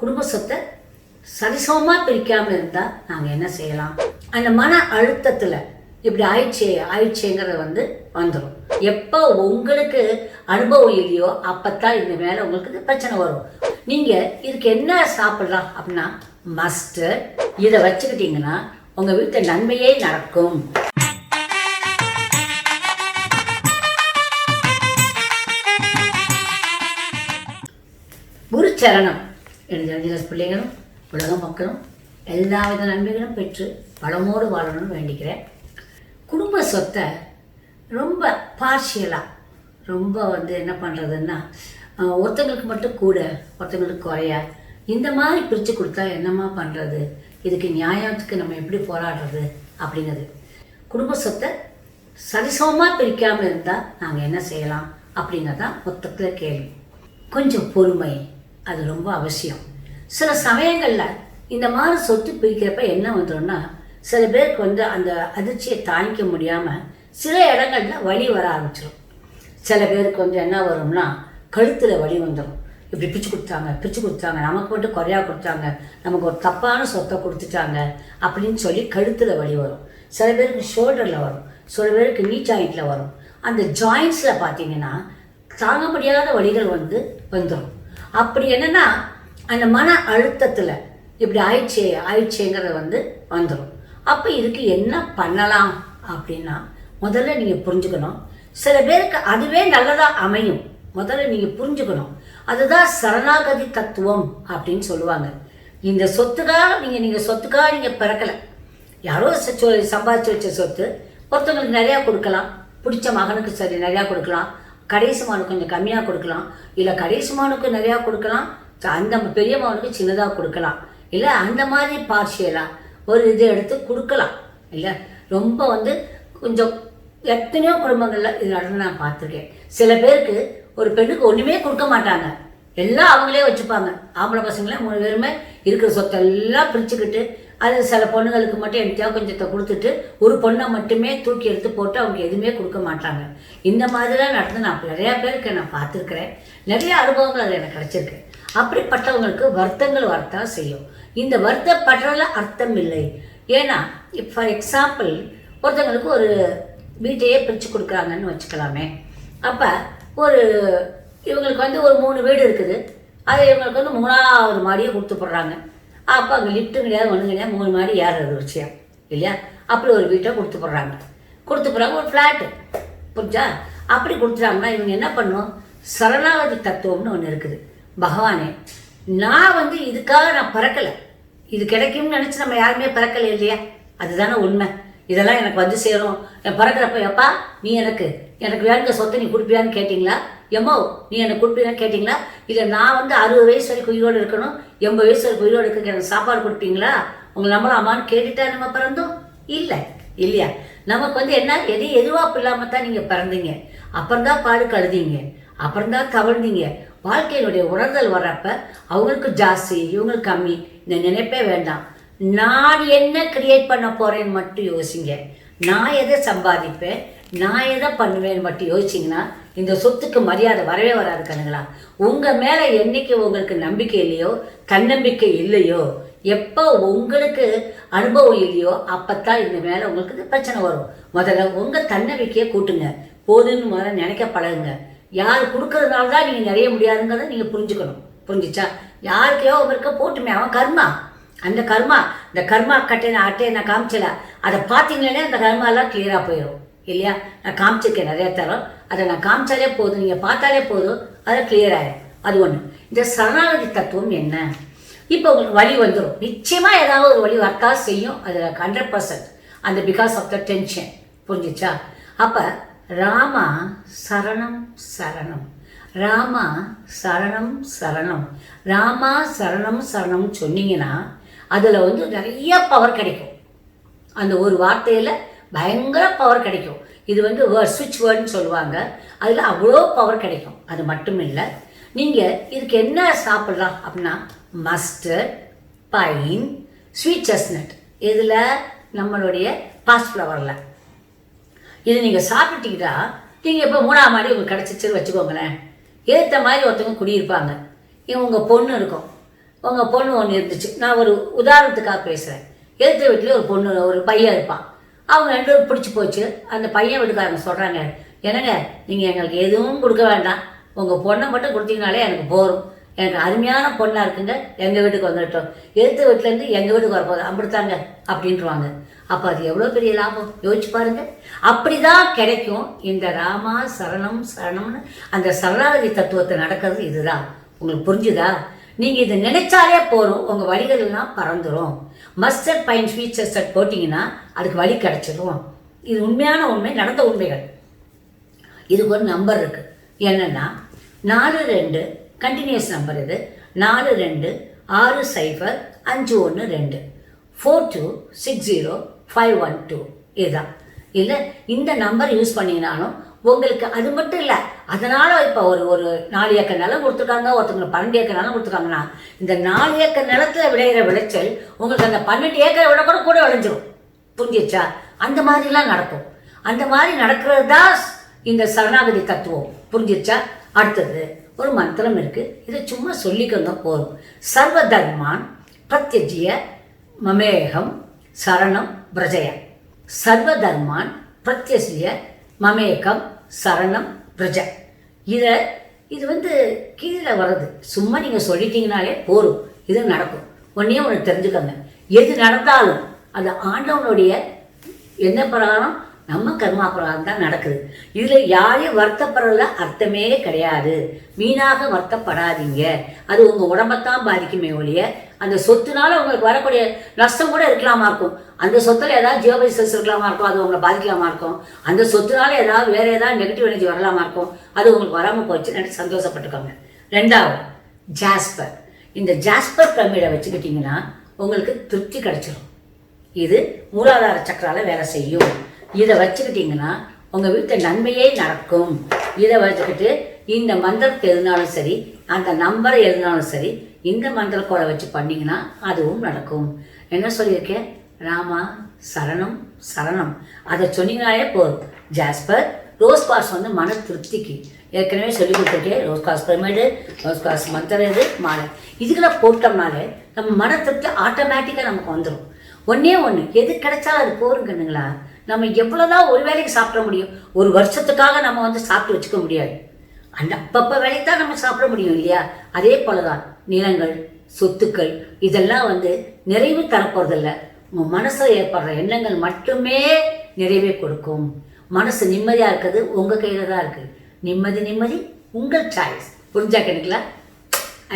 குடும்ப சொத்தை சரிசமமாக பிரிக்காமல் இருந்தால் நாங்கள் என்ன செய்யலாம்? அந்த மன அழுத்தத்தில் இப்படி ஆயிடுச்சே ஆயிடுச்சேங்கிறது வந்து வந்துடும் எப்போ உங்களுக்கு அனுபவம் இல்லையோ அப்போத்தான் இந்த மேலே உங்களுக்கு பிரச்சனை வரும். நீங்கள் இதுக்கு என்ன சாப்பிட்லாம் அப்படின்னா மஸ்டர்ட் இதை வச்சுக்கிட்டீங்கன்னா உங்கள் வீட்டில் நன்மையே நடக்கும். குருச்சரணம். எனது அஞ்சலஸ் பிள்ளைகளும் உலக மக்களும் எல்லா வித நன்மைகளும் பெற்று வளமோடு வாழணும்னு வேண்டிக்கிறேன். குடும்ப சொத்தை ரொம்ப பார்ஷியலாக ரொம்ப வந்து என்ன பண்ணுறதுன்னா ஒருத்தங்களுக்கு மட்டும் கூட ஒருத்தங்களுக்கு குறையா இந்த மாதிரி பிரித்து கொடுத்தா என்னம்மா பண்ணுறது இதுக்கு நியாயத்துக்கு நம்ம எப்படி போராடுறது? அப்படிங்கிறது. குடும்ப சொத்தை சரிசமமாக பிரிக்காமல் இருந்தால் நாங்கள் என்ன செய்யலாம்? அப்படிங்கிறதான் மொத்தத்தில் கேள்வி. கொஞ்சம் பொறுமை. அது ரொம்ப அவசியம். சில சமயங்களில் இந்த மாதிரி சொத்து பிரிக்கிறப்ப என்ன வந்துடும்னா சில பேருக்கு வந்து அந்த அதிர்ச்சியை தாங்கிக்க முடியாமல் சில இடங்களில் வலி வர ஆரம்பிச்சிடும் சில பேருக்கு வந்து என்ன வரும்னா கழுத்தில் வலி வந்துடும் இப்படி பிச்சு கொடுத்தாங்க பிச்சு கொடுத்தாங்க நமக்கு மட்டும் குறையா கொடுத்தாங்க நமக்கு ஒரு தப்பான சொத்தை கொடுத்துட்டாங்க அப்படின்னு சொல்லி கழுத்தில் வலி வரும். சில பேருக்கு ஷோல்டரில் வரும் சில பேருக்கு நீ ஜாயிண்டில் வரும். அந்த ஜாயிண்ட்ஸில் பார்த்தீங்கன்னா தாங்க முடியாத வழிகள் வந்து வந்துடும் அப்படி என்னன்னா அந்த மன அழுத்தத்தில் இப்படி ஆயிடுச்சே ஆயிடுச்சேங்கிறது வந்து வந்துடும் அப்போ இதுக்கு என்ன பண்ணலாம் அப்படின்னா முதல்ல நீங்கள் புரிஞ்சுக்கணும். சில பேருக்கு அதுவே நல்லதாக அமையும். முதல்ல நீங்கள் புரிஞ்சுக்கணும். அதுதான் சரணாகதி தத்துவம் அப்படின்னு சொல்லுவாங்க. இந்த சொத்துக்காக நீங்கள் நீங்கள் சொத்துக்காக நீங்கள் பிறக்கலை. யாரோ சம்பாதிச்சு வச்ச சொத்து ஒருத்தவங்களுக்கு நிறையா கொடுக்கலாம். பிடிச்ச மகனுக்கு சரி நிறையா கொடுக்கலாம். கடைசி மகனுக்கு கொஞ்சம் கம்மியாக கொடுக்கலாம். இல்லை கடைசி மகனுக்கு நிறையா கொடுக்கலாம். ச- அந்த பெரிய மகனுக்கு சின்னதாக கொடுக்கலாம். இல்லை அந்த மாதிரி பார்ஷியலாக ஒரு இது எடுத்து கொடுக்கலாம். இல்லை ரொம்ப வந்து கொஞ்சம் எத்தனையோ குடும்பங்களில் இது நடந்து நான் பார்த்துருக்கேன். சில பேருக்கு ஒரு பெண்ணுக்கு ஒன்றுமே கொடுக்க மாட்டாங்க. எல்லாம் அவங்களே வச்சுப்பாங்க. ஆம்பளை பசங்களே மூணு பேருமே இருக்கிற சொத்தெல்லாம் பிரிச்சுக்கிட்டு அது சில பொண்ணுங்களுக்கு மட்டும் எனக்கு கொஞ்சத்தை கொடுத்துட்டு ஒரு பொண்ணை மட்டுமே தூக்கி எடுத்து போட்டு அவங்க எதுவுமே கொடுக்க மாட்டாங்க. இந்த மாதிரிலாம் நடந்து நான் நிறையா பேருக்கு நான் பார்த்துருக்குறேன். நிறைய அனுபவங்கள் அதில் எனக்கு கிடச்சிருக்கு. அப்படிப்பட்டவங்களுக்கு வருத்தங்கள் வரத்தான் செய்யும். இந்த வருத்தப்படுறதுல அர்த்தம் இல்லை. ஏன்னா ஃபார் எக்ஸாம்பிள் ஒருத்தவங்களுக்கு ஒரு வீட்டையே பிரித்து கொடுக்குறாங்கன்னு வச்சுக்கலாமே. அப்போ ஒரு இவங்களுக்கு வந்து ஒரு மூணு வீடு இருக்குது. அது இவங்களுக்கு வந்து மூணாவது மாடியை கொடுத்து போடுறாங்க. அப்போ அங்கே லிஃப்ட்டு கிடையாது ஒன்றும் கிடையாது. மூணு மாடி ஏறுறது விஷயம் இல்லையா? அப்படி ஒரு வீட்டை கொடுத்து போடுறாங்க. கொடுத்து போகிறாங்க ஒரு ஃப்ளாட்டு புரிஞ்சா? அப்படி கொடுத்துட்டாங்கன்னா இவங்க என்ன பண்ணும்? சரணாகதி தத்துவம்னு ஒன்று இருக்குது. பகவானே நான் வந்து இதுக்காக நான் பிறக்கலை. இது கிடைக்கும்னு நினச்சி நம்ம யாருமே பிறக்கலை இல்லையா? அதுதானே உண்மை. இதெல்லாம் எனக்கு வந்து சேரும். நான் பிறக்கிறப்ப எப்பா நீ எனக்கு எனக்கு வேணுங்க சொத்தை நீ கொடுப்பியான்னு கேட்டிங்களா? எம்மோ நீ என்னை கொடுப்பீங்க கேட்டிங்களா? இல்லை நான் வந்து அறுபது வயசு வரைக்கும் உயிரோடு இருக்கணும். எண்பது வயசு வரைக்கும் உயிரோடு இருக்க எனக்கு சாப்பாடு கொடுப்பீங்களா? உங்களை நம்பலாமான்னு கேட்டுட்டா நம்ம பிறந்தோம்? இல்லை இல்லையா? நமக்கு வந்து என்ன எது எதுவாக இல்லாமல் தான் நீங்கள் பிறந்தீங்க. அப்புறம்தான் பாடு கழுதிங்க. அப்புறம்தான் தவழ்ந்தீங்க வாழ்க்கையினுடைய உணர்தல் வர்றப்ப அவங்களுக்கு ஜாஸ்தி இவங்களுக்கு கம்மி. இந்த நினைப்பே வேண்டாம். நான் என்ன கிரியேட் பண்ண போகிறேன்னு மட்டும் யோசிங்க. நான் எதை சம்பாதிப்பேன்? நான் எதை பண்ணுவேன்னு மட்டும் யோசிச்சிங்கன்னா இந்த சொத்துக்கு மரியாதை வரவே வராது கண்ணுங்களா? உங்கள் மேலே என்னைக்கு உங்களுக்கு நம்பிக்கை இல்லையோ தன்னம்பிக்கை இல்லையோ எப்போ உங்களுக்கு அனுபவம் இல்லையோ அப்பத்தான் இந்த மேலே உங்களுக்கு பிரச்சனை வரும். முதல்ல உங்கள் தன்னம்பிக்கையை கூட்டுங்க. போதுன்னு முதல்ல நினைக்க பழகுங்க. யார் கொடுக்கறதுனால தான் நீங்கள் நிறைய முடியாதுங்கிறத நீங்கள் புரிஞ்சுக்கணும். புரிஞ்சுச்சா? யாருக்கையோ உங்களுக்கு போட்டுமே அவன் கர்மா. அந்த கர்மா இந்த கர்மா கட்டை நான் அட்டையை நான் காமிச்சல. அதை பார்த்தீங்களே அந்த கர்மாலாம் கிளியராக போயிடும் இல்லையா? நான் காமிச்சிருக்கேன் நிறைய தரம் அதை நான் காமிச்சாலே போதும் நீங்கள் பார்த்தாலே போதும் அதை கிளியர் ஆகிடும் அது ஒன்று இந்த சரணாகதி தத்துவம் என்ன? இப்போ உங்களுக்கு வழி வந்துடும் நிச்சயமாக ஏதாவது ஒரு வழி வரத்தா செய்யும். அது ஹண்ட்ரட் பர்சன்ட் அந்த பிகாஸ் ஆஃப் த டென்ஷன் புரிஞ்சுச்சா? அப்போ ராமா சரணம் சரணம். ராமா சரணம் சரணம். ராமா சரணம் சரணம் சொன்னீங்கன்னா அதில் வந்து நிறைய பவர் கிடைக்கும். அந்த ஒரு வார்த்தையில் பயங்கர பவர் கிடைக்கும். இது வந்து வேர்ட் சுவிட்ச் வேர்டுன்னு சொல்லுவாங்க. அதில் அவ்வளோ பவர் கிடைக்கும். அது மட்டும் இல்லை நீங்கள் இதுக்கு என்ன சாப்பிட்லாம் அப்படின்னா மஸ்டர்ட் பைன் ஸ்வீட் செஸ்னட் இதில் நம்மளுடைய பாஸ் ஃப்ளவரில் இது நீங்கள் சாப்பிட்டீங்கன்னா நீங்கள் இப்போ மூணாம் மாடி உங்களுக்கு கிடச்சிச்சுன்னு வச்சுக்கோங்களேன். ஏற்ற மாதிரி ஒருத்தவங்க குடியிருப்பாங்க. இவங்க உங்கள் பொண்ணு இருக்கும். உங்கள் பொண்ணு ஒன்று இருந்துச்சு. நான் ஒரு உதாரணத்துக்காக பேசுகிறேன் எழுத்து வீட்டில் ஒரு பொண்ணு ஒரு பையன் இருப்பான். அவங்க ரெண்டு பேரும் பிடிச்சி போச்சு. அந்த பையன் வீட்டுக்காரங்க சொல்கிறாங்க என்னங்க நீங்கள் எங்களுக்கு எதுவும் கொடுக்க வேண்டாம். உங்கள் பொண்ணை மட்டும் கொடுத்தீங்கனாலே எனக்கு போரும் எனக்கு அருமையான பொண்ணாக இருக்குங்க. எங்கள் வீட்டுக்கு வந்துட்டோம். எழுத்து வீட்டிலேருந்து எங்கள் வீட்டுக்கு வரப்போகுது அப்படித்தாங்க. அப்படின்ட்டுவாங்க அப்போ அது எவ்வளோ பெரிய லாபம்? யோசிச்சு பாருங்க. அப்படிதான் கிடைக்கும். இந்த ராமா சரணம் சரணம்னு அந்த சரணாகதி தத்துவத்தை நடக்கிறது இதுதான். உங்களுக்கு புரிஞ்சுதா? நீங்கள் இதை நினைச்சாலே போதும். உங்கள் வழிகள்லாம் பறந்துடும் மஸ்டர்ட் பைன் ஸ்வீட் செஸ்டர்ட் போட்டிங்கன்னா அதுக்கு வழி கிடச்சிடும் இது உண்மையான உண்மை நடந்த உண்மைகள். இதுக்கு ஒரு நம்பர் இருக்குது என்னென்னா நாலு ரெண்டு கண்டினியூஸ் நம்பர் இது. நாலு ரெண்டு ஆறு சைஃபர் அஞ்சு ஒன்று ரெண்டு. Four two six zero five one two இதுதான். இல்லை இந்த நம்பர் யூஸ் பண்ணிங்கனாலும் உங்களுக்கு அது மட்டும் இல்லை அதனால் இப்போ ஒரு ஒரு நாலு ஏக்கர் நிலம் கொடுத்துருக்காங்க ஒருத்தவங்களுக்கு பன்னெண்டு ஏக்கர் நிலம் கொடுத்துருக்காங்கன்னா இந்த நாலு ஏக்கர் நிலத்தில் விளையிற விளைச்சல் உங்களுக்கு அந்த பன்னெண்டு ஏக்கரை விட கூட கூட விளைஞ்சிரும். புரிஞ்சிச்சா அந்த மாதிரிலாம் நடக்கும். அந்த மாதிரி நடக்கிறது தான் இந்த சரணாகதி தத்துவம். புரிஞ்சிச்சா அடுத்தது ஒரு மந்திரம் இருக்குது இதை சும்மா சொல்லிக்கோங்க போதும் சர்வ தர்மான் பிரத்யஜிய மமேகம் சரணம் பிரஜய. சர்வ தர்மான் பிரத்யசிய மமேகம் சரணம் பிரஜ இதை இது வந்து கீழே வர்றது. சும்மா நீங்கள் சொல்லிட்டீங்கனாலே போதும் இது நடக்கும். ஒன்றே ஒன்று தெரிஞ்சுக்கோங்க. எது நடந்தாலும் அது ஆண்டவனுடைய என்ன பிரகாரம் நம்ம கர்மா தான் நடக்குது. இதில் யாரையும் வருத்தப்படுறதுல அர்த்தமே கிடையாது. வீணாக வருத்தப்படாதீங்க. அது உங்கள் உடம்பத்தான் பாதிக்குமே ஒழிய அந்த சொத்துனால உங்களுக்கு வரக்கூடிய நஷ்டம் கூட இருக்கலாமா இருக்கும். அந்த சொத்தில் ஏதாவது ஜியோபதி இருக்கலாமா இருக்கும் அது உங்களை பாதிக்கலாமா இருக்கும். அந்த சொத்துனால ஏதாவது வேறு ஏதாவது நெகட்டிவ் எனர்ஜி வரலாமா இருக்கும். அது உங்களுக்கு வராமல் போச்சு நினைச்சு சந்தோஷப்பட்டுக்கோங்க. ரெண்டாவது ஜாஸ்பர் இந்த ஜாஸ்பர் பிரமிடை வச்சுக்கிட்டிங்கன்னா உங்களுக்கு திருப்தி கிடச்சிரும். இது மூலாதார சக்கரால வேலை செய்யும். இதை வச்சுக்கிட்டிங்கன்னா உங்கள் வீட்டில் நன்மையே நடக்கும். இதை வச்சுக்கிட்டு இந்த மந்திரத்தை எழுதினாலும் சரி அந்த நம்பரை எழுதினாலும் சரி இந்த மந்திரக்கோளை வச்சு பண்ணிங்கன்னா அதுவும் நடக்கும். என்ன சொல்லியிருக்கேன் ராமா சரணம் சரணம். அதை சொன்னீங்கனாலே போதும். ஜாஸ்பர் ரோஸ் காஸ் வந்து மன திருப்திக்கு. ஏற்கனவே சொல்லி கொடுத்துருக்கேன் rose quartz pyramid rose quartz மந்திரம் இது மாலை. இதுக்கெல்லாம் போட்டோம்னாலே நம்ம மன திருப்தி ஆட்டோமேட்டிக்காக நமக்கு வந்துடும் ஒன்றே ஒன்று எது கிடைச்சாலும் அது போருங்கன்னுங்களா நம்ம எவ்வளோதான் ஒரு வேலைக்கு சாப்பிட முடியும் ஒரு வருஷத்துக்காக நம்ம வந்து சாப்பிட்டு வச்சுக்க முடியாது. அந்த அப்பப்போ வேலைக்கு தான் நம்ம சாப்பிட முடியும் இல்லையா? அதே போல தான் நிலங்கள் சொத்துக்கள் இதெல்லாம் வந்து நிறைவு தரப்போறதில்ல. உங்கள் மனசில் ஏற்படுற எண்ணங்கள் மட்டுமே நிறைவே கொடுக்கும். மனசு நிம்மதியாக இருக்கிறது உங்கள் கையில் தான் இருக்குது நிம்மதி நிம்மதி உங்கள் சாய்ஸ் புரிஞ்சா கணிக்கலாம்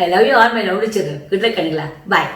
I love you all my love children கணிக்கலாம் பாய்